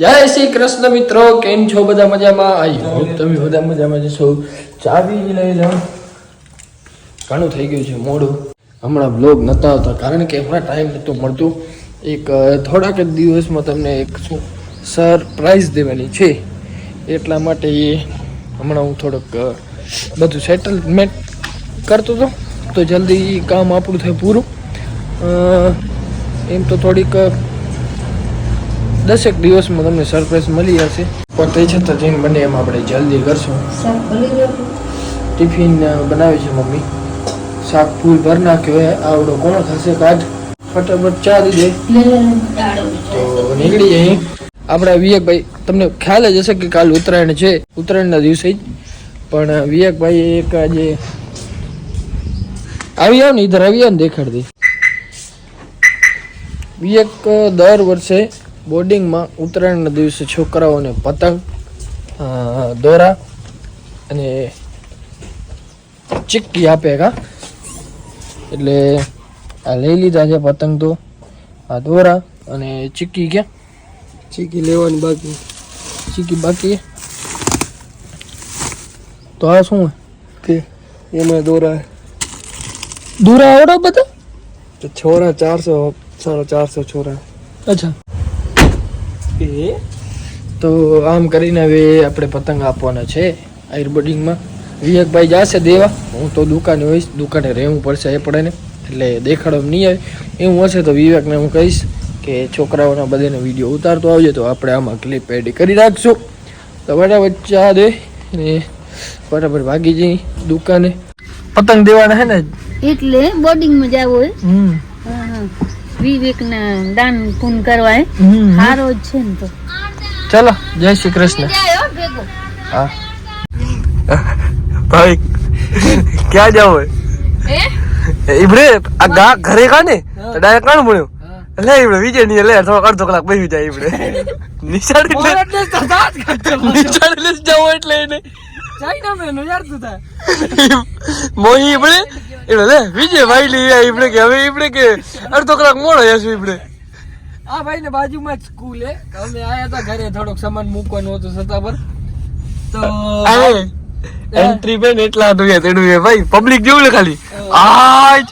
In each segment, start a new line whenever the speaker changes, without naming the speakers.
જય શ્રી કૃષ્ણ મિત્રો, કેમ છો બધા મજામાં? આઈ તમે બધા મજામાં જશો ચાવી લઈ લો. ઘણું થઈ ગયું છે મોડું. હમણાં બ્લોગ નતા આવતા, કારણ કે હમણાં ટાઈમ નહોતો મળતો. એક થોડાક જ દિવસમાં તમને એક શું સરપ્રાઈઝ દેવાની છે. એટલા માટે એ હમણાં હું થોડુંક બધું સેટલમેન્ટ કરતો હતો. તો જલ્દી કામ આપણું થાય પૂરું. એમ તો થોડીક દસેક દિવસમાં તમને સરપ્રાઈઝ મળી જશે. પણ તે છતાં જઈને બને એમ આપણે જલ્દી કરશું. ટિફિન બનાવી છે મમ્મી. શાક ફૂલ ભર નાખ્યો હોય આવડો કોણ થશે કાઢ ફટાફટ ચા દીધે તો નીકળી જઈએ. આપણા વિવેકભાઈ તમને ખ્યાલ જ હશે કે કાલ ઉત્તરાયણ છે. ઉત્તરાયણના દિવસે જ. પણ વિવેકભાઈ એક આજે આવી આવ ને ઇધર આવી આવ ને દેખાડ દે. વિવેક દર વર્ષે બોર્ડિંગમાં ઉત્તરાયણના દિવસે છોકરાઓને પતંગ દોરા અને ચિક્કી આપે કા? એટલે આ લઈ લીધા છે પતંગ તો આ દોરા અને ચિક્કી ક્યાં
ચીકી લેવાની બાકી.
ચીકી બાકી? તો આ શું
કે એમાં દોરા.
દોરા આવડો બધા?
છોરા ચારસો સાડા ચારસો છોરા.
અચ્છા. તો આમ કરીને હવે આપણે પતંગ આપવાના છે આયુર્વેદિકમાં વિવેકભાઈ જશે દેવા. હું તો દુકાને હોઈશ. દુકાને રહેવું પડશે એ પડે ને. એટલે દેખાડો નહીં આવે. એવું હશે તો વિવેકને હું કહીશ કે છોકરાઓના બધાને વીડિયો ઉતારતો આવજે તો આપણે આમાં ક્લિપ એડ કરી રાખશું. તો બરાબર ચા દે ને બરાબર ભાગી જઈ દુકાને. પતંગ દેવાના હે ને?
એટલે બોર્ડિંગમાં જાવ હોય?
હમ.
વિવેકના દાન પૂન કરવા હારો જ છે ને તો.
ચલો જય શ્રી કૃષ્ણ. હા
ભાઈ ક્યાં જાવ ઇબ્રે આ ગા ઘરે કા ને? તો ડાયરેક્ટ કાણ મળ્યો. લે ઇબ્રે વિજયની લે થોડો અડધો કલાક બેસી જાય ઇબ્રે નિશાળ એટલે નિશાળ એટલે જાવ એટલે એને. મોહી ઇબ્રે એટલે લે વિજય ભાઈ લઈ આવ્યા ઇબ્રે કે હવે ઈપડે કે અડધો કલાક મોડો જશું ઈપડે
આ ભાઈ ને બાજુમાં જ સ્કૂલ હે. અમે આયા હતા ઘરે થોડોક સામાન મૂકવાનું હતું છતાં પર. તો
એન્ટ્રી બેન એટલા હતું તેડું એ ભાઈ પબ્લિક જેવું લે ખાલી. આજ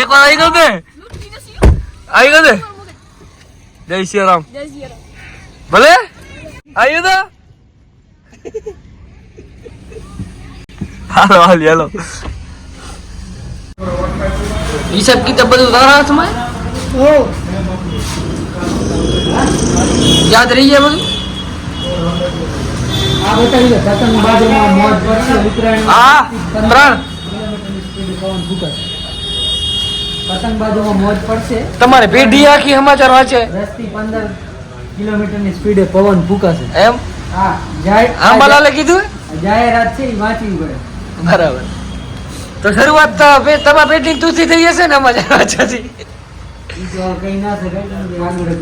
એક વાર આવી ગયો ને? આવી ગયો ને? જય શ્રી રામ ભલે? આવી ગયો હાલો હાલ હાલો.
હિસાબ કિતાબ બધું તારા હાથમાં? યાદ રહી જાય બધું?
હા ત્રણ
મોજ પડશે.
તમારે પેઢી આખી સમાચાર વાંચે.
થી પંદર કિલોમીટરની સ્પીડે પવન ફૂંકાશે.
એમ?
હા જાહેર
આંબાલાલે કીધું?
જાહેરાત છે એ વાંચવી પડે.
બરાબર. તો શરૂઆત તમારા બેટિંગ તુથી થઈ જશે ને
આગળ હતું.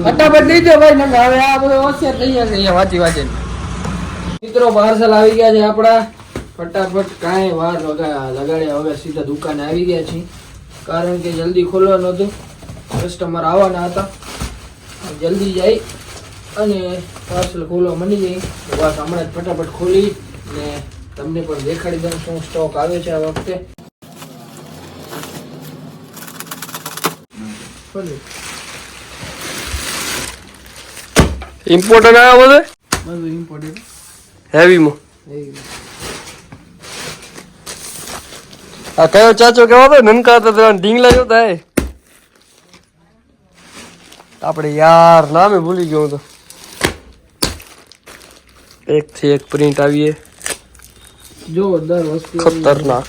ફટાફટ દઈ દો ભાઈ નંગ હવે આ બધો હોશિયાર થઈ જશે અહીંયા વાંચી વાંચે મિત્રો પાર્સલ આવી ગયા છે આપણા. ફટાફટ કાંઈ વાર લગાડ્યા હવે સીધા દુકાને આવી ગયા છીએ. કારણ કે જલ્દી ખોલવાનું હતું કસ્ટમર આવવાના હતા. જલ્દી જાય અને પાર્સલ ખોલવા મળી જાય. બસ હમણાં જ ફટાફટ ખોલી ને તમને પણ દેખાડી દઉં શું સ્ટોક આવે છે આ વખતે.
ઇમ્પોર્ટન્ટ આવ્યો બધે
બધું ઇમ્પોર્ટન્ટ
હેવી માં આ કયો ચાચો કેવો હતો નનકા હતા પેલા ઢીંગલા જોતા હે આપણે યાર નામે ભૂલી ગયો તો એક થી એક પ્રિન્ટ આવીએ
જોરદાર વસ્તુ
ખતરનાક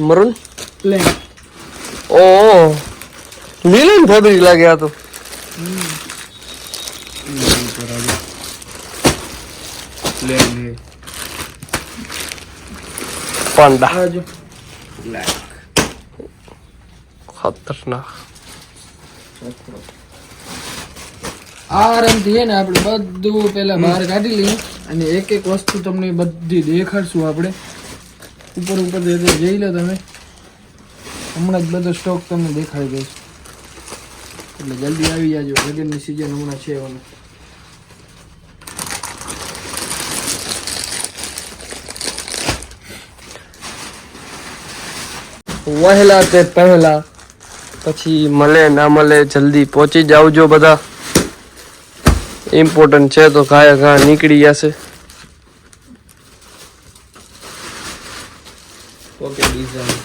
મરુન
પ્લેન
ઓ લીલન ફેબ્રિક લાગે આ તો પાંડા
બાજુ
ખતરનાક
આરામથી છે ને આપણે બધું પેલા બહાર કાઢી લઈએ અને એક એક વસ્તુ તમને બધી દેખાડશું આપણે. ઉપર ઉપર જે જે જોઈ લો તમે. હમણાં જ બધો સ્ટોક તમને દેખાડી દઈશ. એટલે જલ્દી આવી જાજો. લગ્નની સિઝન હમણાં છે હવે.
વહેલા તે પહેલા પછી મળે ના મળે જલ્દી પહોંચી જાવજો બધા. ઇમ્પોર્ટન્ટ છે તો ઘાયા ઘા નીકળી જશે.
ઓકે ડિઝાઇન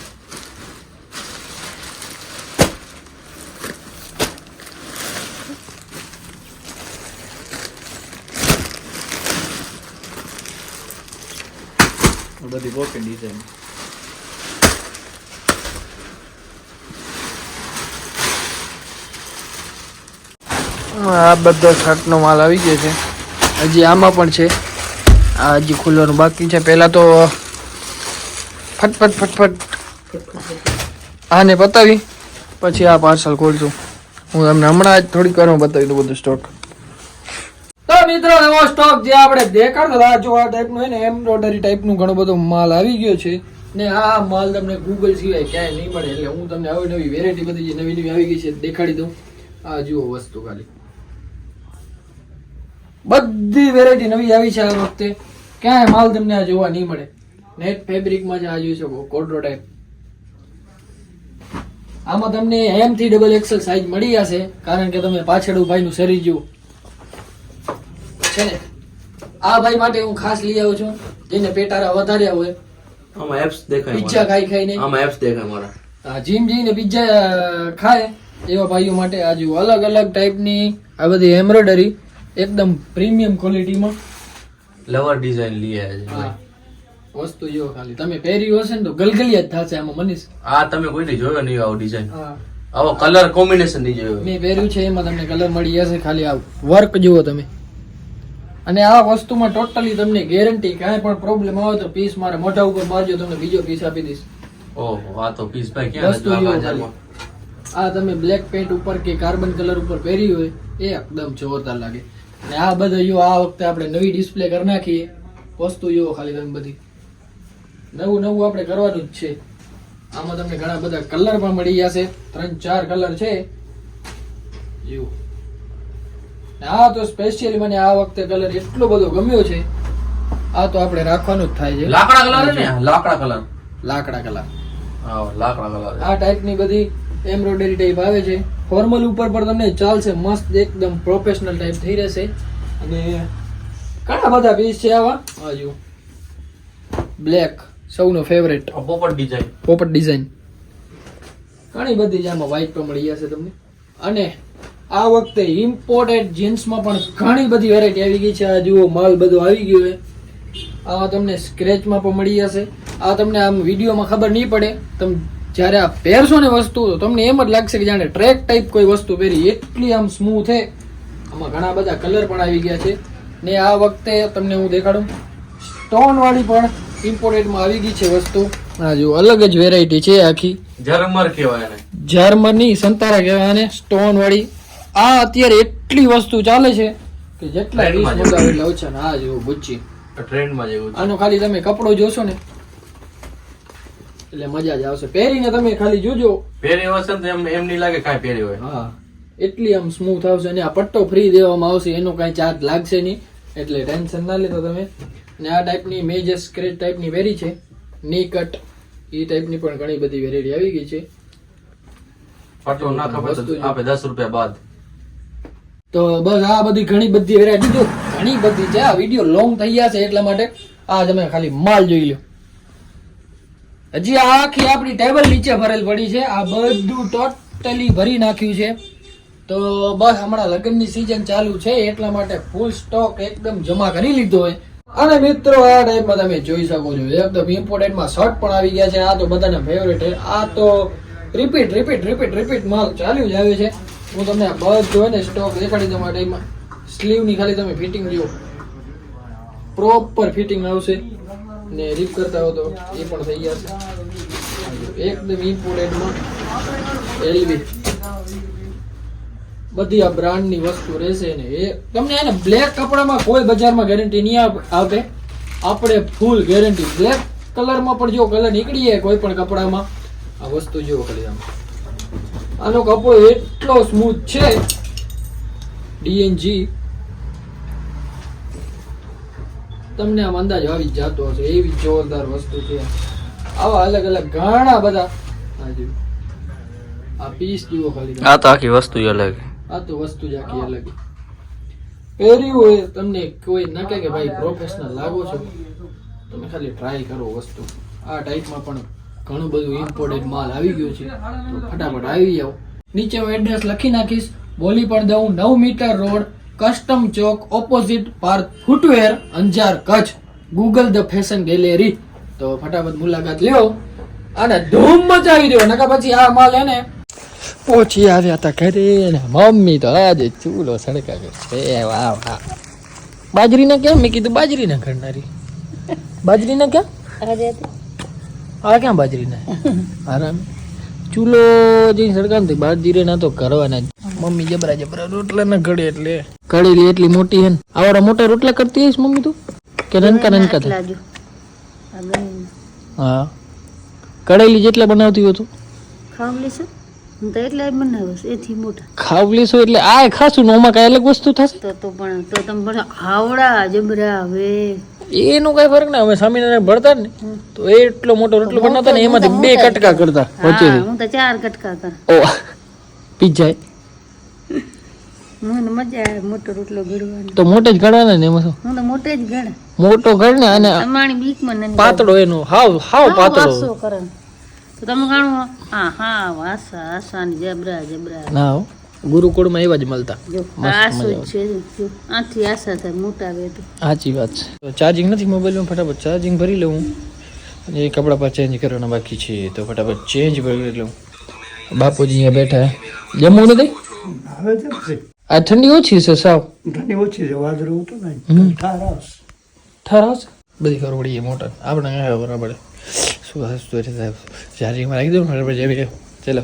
બધી પોકેટ ડિઝાઇન આ બધો શર્ટનો માલ આવી ગયો છે. હજી આમાં પણ છે. આ હજી ખુલવાનું બાકી છે. પહેલાં તો ફટફટ ફટફટ આને પતાવી. પછી આ પાર્સલ ખોલશું. હું તમને હમણાં જ થોડીક વારમાં બતાવી દઉં બધું સ્ટોક મિત્રો, નવો સ્ટોક જે આપણે દેખાડતો હતા જો આ ટાઈપનું હોય ને એમ્બ્રોઇડરી ટાઈપનું ઘણો બધો માલ આવી ગયો છે. ને આ માલ તમને ગૂગલ સિવાય ક્યાંય નહીં મળે. એટલે હું તમને આવી નવી વેરાયટી બધી જે નવી નવી આવી ગઈ છે દેખાડી દઉં. આ જુઓ વસ્તુ ખાલી. બધી વેરાયટી નવી આવી છે આ વખતે. ક્યાંય માલ તમને આ જોવા નહીં મળે. નેટ ફેબ્રિકમાં જ આ જોઈ શકો, કોડરો ટાઈપ આમાં તમને એમ થી ડબલ એક્સેલ સાઈઝ મળી જશે. કારણ કે તમે પાછળ ભાઈનું શરીર જુઓ. છે ને? આ ભાઈ માટે હું ખાસ લઈ આવ્યો છું જેને પેટારા વધાર્યા હોય.
આમાં એપ્સ દેખાય
પિઝા. ખાઈ ખાઈને.
આમાં એપ્સ દેખાય મારા.
આ જીમ જઈને પિઝા ખાય એવા ભાઈઓ માટે આજુ અલગ અલગ ટાઈપની આ બધી એમ્બ્રોઇડરી એકદમ પ્રીમિયમ ક્વોલિટીમાં
લવર ડિઝાઇન લઈ આવ્યા છે.
વસ્તુ જો ખાલી. તમે પહેરી હશે ને તો ગલગલિયા જ થશે આમાં મનીષ.
આ તમે કોઈને જોયો નહીં આવો ડિઝાઇન
હા.
આવો કલર કોમ્બિનેશન નહીં જોયો.
મેં પહેર્યું છે એમાં તમને કલર મળી જશે ખાલી આ વર્ક જુઓ તમે. અને આ વસ્તુમાં ટોટલી તમને ગેરંટી કાંઈ પણ પ્રોબ્લેમ આવે તો પીસ મારે મોઢા ઉપર મારજો તમને બીજો પીસ આપી દઈશ.
ઓહો આ તો પીસ ભાઈ ક્યાં
વસ્તુ
આ
તમે બ્લેક પેન્ટ ઉપર કે કાર્બન કલર ઉપર પહેરી હોય એ એકદમ જોરદાર લાગે. અને આ બધા યુ આ વખતે આપણે નવી ડિસ્પ્લે કરી નાખીએ વસ્તુ યુ ખાલી તમે બધી. નવું નવું આપણે કરવાનું જ છે. આમાં તમને ઘણા બધા કલર પણ મળી જશે. ત્રણ ચાર કલર છે. ને આ તો સ્પેશિયલી મને આ વખતે કલર એટલો બધો ગમ્યો છે. આ તો આપણે રાખવાનું જ થાય છે.
લાકડા કલર ને? લાકડા કલર
લાકડા કલર
હા લાકડા કલર
આ ટાઈપની બધી એમ્બ્રોઇડરી ટાઈપ આવે છે. ફોર્મલ ઉપર પણ તમને ચાલશે મસ્ત એકદમ પ્રોફેશનલ ટાઈપ થઈ રહેશે. અને ઘણા બધા પીસ છે આવા. હજુ બ્લેક સૌનો ફેવરેટ
પોપટ ડિઝાઇન
પોપટ ડિઝાઇન ઘણી બધી જ આમાં વ્હાઈટ પણ મળી જશે તમને. અને આ વખતે ઇમ્પોર્ટેડ જીન્સમાં પણ ઘણી બધી વેરાયટી આવી ગઈ છે. આ જુઓ માલ બધો આવી ગયો છે. આવા તમને સ્ક્રેચમાં પણ મળી જશે. આ તમને આમ વિડીયોમાં ખબર નહીં પડે. તમે જ્યારે આ પહેરશો ને વસ્તુ તો તમને એમ જ લાગશે કે જાણે ટ્રેક ટાઈપ કોઈ વસ્તુ પહેરી એટલી આમ સ્મૂથ છે. આમાં ઘણા બધા કલર પણ આવી ગયા છે. ને આ વખતે તમને હું દેખાડું. સ્ટોનવાળી પણ ઇમ્પોર્ટેડમાં આવી ગઈ છે વસ્તુ. હા જો અલગ જ વેરાયટી છે આખી.
જરમર કહેવાય એને.
નહીં સંતારા કહેવાય અને સ્ટોન વાળી. આ અત્યારે એટલી વસ્તુ ચાલે છે કે જેટલા
Trendમાં
મંગાવે એટલે ઓછા ને આ જેવું બુચ્ચી
ટ્રેન્ડમાં જેવું
આનો ખાલી તમે કપડો જોશો ને એટલે મજા જ આવશે. પહેરીને તમે ખાલી જોજો.
પહેરી હશે તો એમ એમ નહીં લાગે કાંઈ પહેરી હોય.
હા. એટલી આમ સ્મૂથ આવશે અને આ પટ્ટો ફ્રી દેવામાં આવશે એનો કાંઈ ચાર્જ લાગશે નહીં. એટલે ટેન્શન ના લેતો તમે. ને આ ટાઈપની મેં જે સ્ક્રેચ ટાઈપની વેરી છે. ની કટ એ ટાઈપની પણ ઘણી બધી વેરાયટી આવી ગઈ છે.
પટ્ટો ના ખબર
વસ્તુ
તો આપે દસ રૂપિયા બાદ.
તો બસ આ બધી ઘણી બધી વેરાયટી જો, ઘણી બધી છે. આ વીડિયો લોંગ થઈ ગયા છે એટલા માટે આ તમે ખાલી માલ જોઈ લો હજી આખી આપણી ટેબલ નીચે ભરેલ પડી છે. આ બધું ટોટલી ભરી નાખ્યું છે. તો બસ હમણાં લગ્નની સિઝન ચાલુ છે, એટલા માટે ફૂલ સ્ટોક એકદમ જમા કરી લીધો હોય અને મિત્રો, આ ટાઈપમાં તમે જોઈ શકો છો, એકદમ ઇમ્પોર્ટન્ટમાં શર્ટ પણ આવી ગયા છે. આ તો બધાના ફેવરેટ છે. આ તો રિપીટ રિપીટ રિપીટ રિપીટ માલ ચાલ્યું જ આવે છે. હું તમને બધું હોય ને સ્ટોક દેખાડી દઉં આ સ્લીવની ખાલી તમે ફિટિંગ જુઓ પ્રોપર ફિટિંગ આવશે. ને રીપ કરતા હો તો એ પણ થઈ જશે. એકદમ ઇમ્પોર્ટેન્ટમાં એલવી બધી આ બ્રાન્ડની વસ્તુ રહેશે ને એ તમને એને બ્લેક કપડામાં કોઈ બજારમાં ગેરંટી નહીં આપે આપણે ફૂલ ગેરંટી બ્લેક કલરમાં પણ જો કલર નીકળી જાય કોઈ પણ કપડામાં, આ વસ્તુ જુઓ ખાલી આમ. આનો કપડો એટલો સ્મૂથ છે. ડીએનજી તમને આમ અંદાજ આવી જાતો હશે. એવી જોરદાર વસ્તુ છે. આવા અલગ અલગ ઘણા બધા આ પીસ જુઓ ખાલી
આ તો આખી વસ્તુ અલગ.
આ તો વસ્તુ જ આખી અલગ. પહેર્યું હોય તમને કોઈ ન કહે કે ભાઈ પ્રોફેશનલ લાગો છો. તમે ખાલી ટ્રાય કરો વસ્તુ. આ ટાઈપમાં પણ ઘણું બધું ઇમ્પોર્ટેડ માલ આવી ગયો છે. તો ફટાફટ આવી જાઓ. નીચે હું એડ્રેસ લખી નાખીશ. બોલી પણ દઉં, નવ metre road custom Chowk opposite park footwear Anjar Kutch. Google the fashion gallery તો ફટાફટ મુલાકાત લ્યો. અને ધૂમ મચાવી દો નકા પછી આ માલ એને પહોંચી આવ્યા હતા ઘરે મમ્મી તો આજે ચૂલો સડકા કરે વાહ વાહ. બાજરીના કેમ મેં કીધું બાજરીના ઘડનારી બાજરીના ક્યાં? આ ક્યાં બાજરીના? આરામ. ચૂલો જઈને સડકા ને બાજરી ના તો કરવાના મમ્મી જબરા જબરા રોટલા ના ઘડે એટલે. કડેલી એટલી મોટી હે આવડા મોટા રોટલા કરતી હઈશ મમ્મી તું? કે નનકા નનકા થાય? હા. કડેલી જેટલા બનાવતી હોય તું?
ખાવલી છે? તો એટલા એથી મોટા.
આ ખાશું ને ઓમાં કઈ અલગ વસ્તુ થશે?
તો તો પણ તો તમે આવડા જબરા હવે.
એનું કઈ ફરક ના અમે સ્વામિનારાયણ ભણતા ને તો એટલો મોટો રોટલો બનાવતા ને એમાંથી બે કટકા કરતા
હા હું તો ચાર કટકા કરતા
ઓ પીજાય
મને મજા આવે મોટો રોટલો ઘડવાનો.
તો મોટે જ ગણવાના ને એમાં
હું તો મોટે જ ઘડ.
મોટો ને અને
અમારી બીકમાં
પાતળો એનો હાવ હાવ પાતળો.
તો તમે જાણો હા હા વાસા આસાની જબરા જબરા.
ના. ગુરુકુળમાં એવા જ મળતા. સાચી વાત છે. ચાર્જિંગ નથી મોબાઈલમાં ફટાફટ ચાર્જિંગ ભરી લઉં. અને એ કપડાં પર ચેન્જ કરવાના બાકી છે. તો ફટાફટ ચેન્જ ભરી લઉં. બાપુજી અહીંયા બેઠા જમવું નથી? આ ઠંડી ઓછી છે સાવ.
ઠંડી ઓછી છે વાદળું તો નહીં.
ઠારાસ ઠારાસ બધી ખબર મોટા આપણે પડે. શું હસતું છે સાહેબ? ચાર્જિંગમાં રાખી દઉં બરાબર જેવી ચલો.